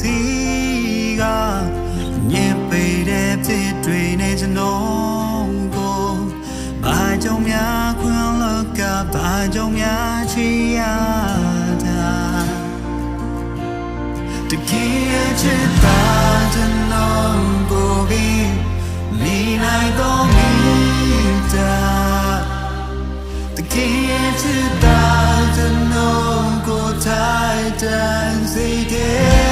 စီကညင်ပေတဲ့ဖြစ်တွေနဲ့ကျွန်တော်ကိုဘာကြောင့်များခွင်လောက်ကဘာကြောင့်များချီရတာတကယ်ချစ်တာကျွန်တော်ကိုပြီးမိနိုင်တော့မိတာတကယ်ချစ်တာကျွန်တော်ကိုထိုင်တန်စီတဲ့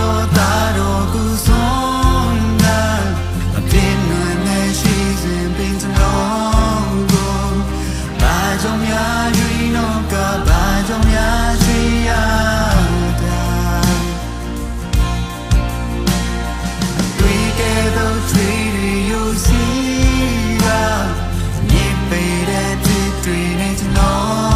Oh.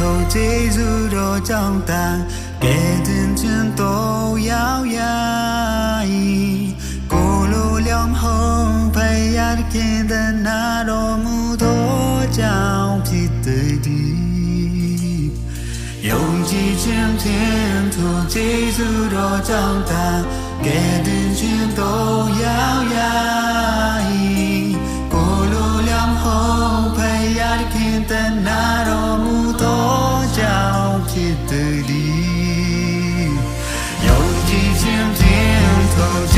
头接住若长大，给真真都要压抑。咕噜两红陪呀给的那罗木头叫皮对的，用几千天头接住若长大，给真真都要压抑。close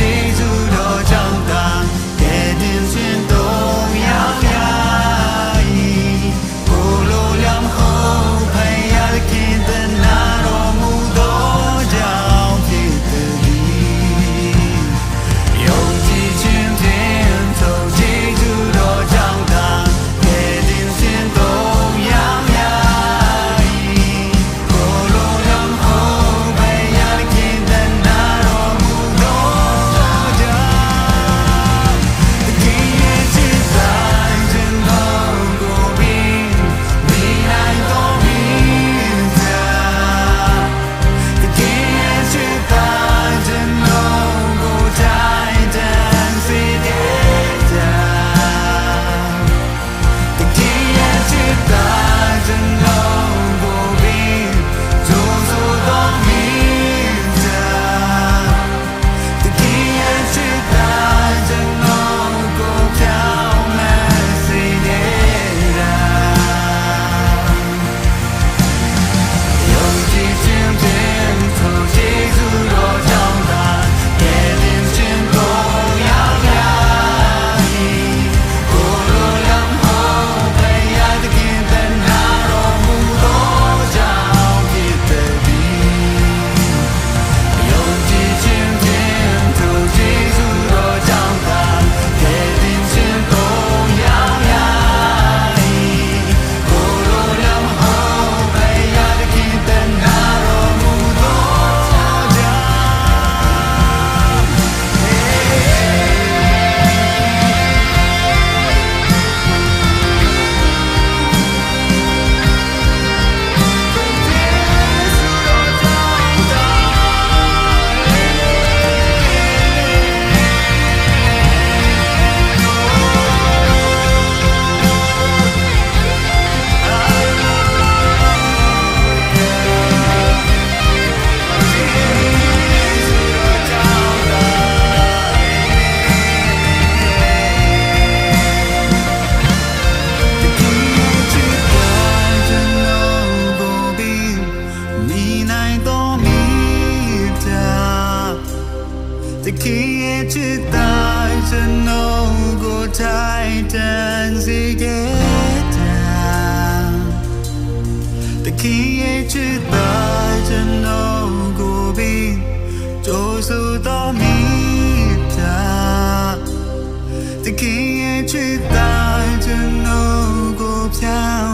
The key to die to know go Titans get down The key to die to know go be Joe so the me The key to die to know go down